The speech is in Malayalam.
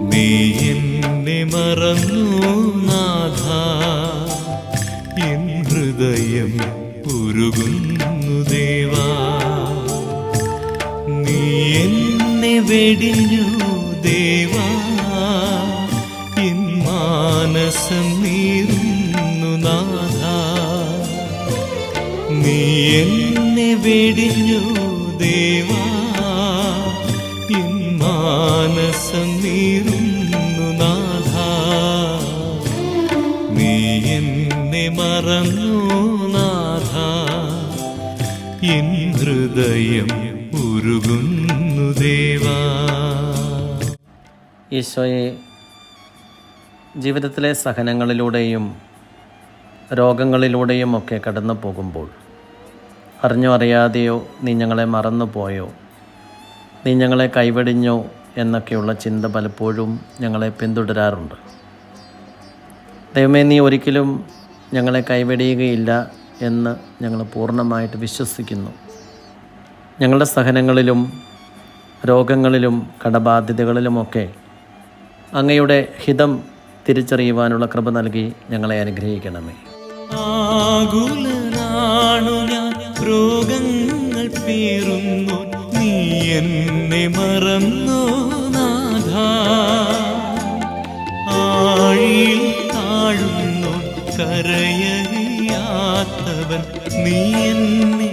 നീ എന്നെ മറന്നു നാഥ. എൻ ഹൃദയം ഉരുകുന്നു ദേവാ. നീ എന്നെ വെടിഞ്ഞു ദേവാ. എൻ മാനസം നീറുന്നു നാഥ. നീ എന്നെ വെടിഞ്ഞു ദേവാ. എൻ മാനസം നീറുന്നു നാഥ. നീ എന്നെ മറന്നു നാഥ. എൻ ഹൃദയം ഉരുകുന്നു ദേവാ. ഈശോയെ ജീവിതത്തിലെ സഹനങ്ങളിലൂടെയും രോഗങ്ങളിലൂടെയും ഒക്കെ കടന്നു പോകുമ്പോൾ അറിഞ്ഞോ അറിയാതെയോ നീ ഞങ്ങളെ മറന്നുപോയോ? നീ ഞങ്ങളെ കൈവെടിഞ്ഞോ? എന്നൊക്കെയുള്ള ചിന്ത പലപ്പോഴും ഞങ്ങളെ പിന്തുടരാറുണ്ട്. ദൈവമേ നീ ഒരിക്കലും ഞങ്ങളെ കൈവെടിയുകയില്ല എന്ന് ഞങ്ങൾ പൂർണമായിട്ട് വിശ്വസിക്കുന്നു. ഞങ്ങളുടെ സഹനങ്ങളിലും രോഗങ്ങളിലും കടബാധ്യതകളിലുമൊക്കെ അങ്ങയുടെ ഹിതം തിരിച്ചറിയുവാനുള്ള കൃപ നൽകി ഞങ്ങളെ അനുഗ്രഹിക്കണമേ. ആകുലനാണു ഞാൻ രോഗങ്ങൾ പേറുന്നു. നീ എന്നെ മറന്നു. കരയറിയാത്തവൻ നീ എന്നെ